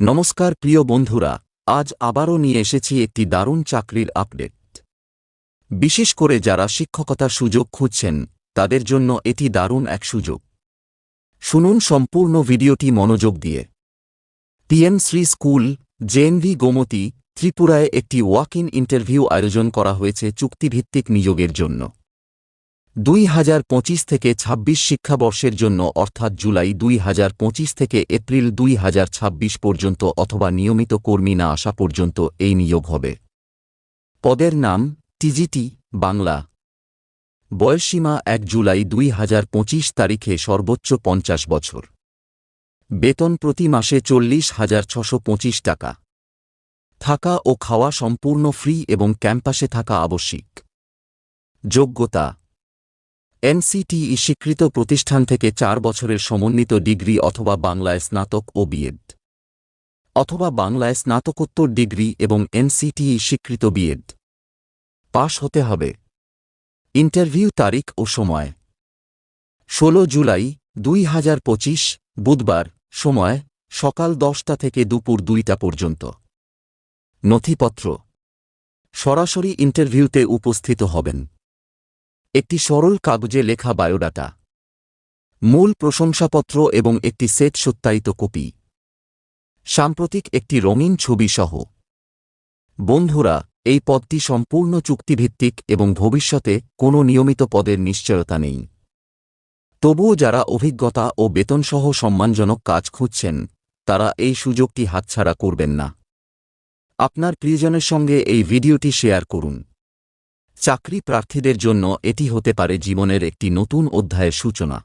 নমস্কার প্রিয় বন্ধুরা, আজ আবারও নিয়ে এসেছি একটি দারুণ চাকরির আপডেট। বিশেষ করে যারা শিক্ষকতার সুযোগ খুঁজছেন, তাদের জন্য এটি দারুণ এক সুযোগ। শুনুন সম্পূর্ণ ভিডিওটি মনোযোগ দিয়ে। TN Shri school JNV Gomati, ত্রিপুরায় একটি ওয়াক ইন ইন্টারভিউ আয়োজন করা হয়েছে চুক্তিভিত্তিক নিয়োগের জন্য। দুই হাজার পঁচিশ থেকে ২৬ শিক্ষাবর্ষের জন্য, অর্থাৎ জুলাই দুই হাজার পঁচিশ থেকে এপ্রিল দুই হাজার ছাব্বিশ পর্যন্ত অথবা নিয়মিত কর্মী না আসা পর্যন্ত এই নিয়োগ হবে। পদের নাম টিজিটি, বাংলা। বয়সসীমা এক জুলাই দুই হাজার পঁচিশ তারিখে সর্বোচ্চ পঞ্চাশ বছর। বেতন প্রতি মাসে চল্লিশ হাজার ছশো পঁচিশ টাকা। থাকা ও খাওয়া সম্পূর্ণ ফ্রি এবং ক্যাম্পাসে থাকা আবশ্যিক। যোগ্যতা এনসিটিই স্বীকৃত প্রতিষ্ঠান থেকে চার বছরের সমন্বিত ডিগ্রি অথবা বাংলায় স্নাতক ও বিএড। অথবা বাংলায় স্নাতকোত্তর ডিগ্রি এবং এনসিটিই স্বীকৃত বিএড। পাশ হতে হবে। ইন্টারভিউ তারিখ ও সময়। ষোলো জুলাই দুই হাজার পঁচিশ, বুধবার, সময়, সকাল দশটা থেকে দুপুর দুইটা পর্যন্ত। নথিপত্র। সরাসরি ইন্টারভিউতে উপস্থিত হবেন। একটি সরল কাগজে লেখা বায়োডাটা। মূল প্রশংসাপত্র এবং একটি সেট সত্যায়িত কপি। সাম্প্রতিক একটি রঙিন ছবি সহ বন্ধুরা, এই পদটি সম্পূর্ণ চুক্তিভিত্তিক এবং ভবিষ্যতে কোনো নিয়মিত পদের নিশ্চয়তা নেই। তবুও যারা অভিজ্ঞতা ও বেতনসহ সম্মানজনক কাজ খুঁজছেন, তারা এই সুযোগটি হাতছাড়া করবেন না। আপনার প্রিয়জনের সঙ্গে এই ভিডিওটি শেয়ার করুন। চাকরি প্রার্থীদের জন্য এটি হতে পারে জীবনের একটি নতুন অধ্যায়ের সূচনা।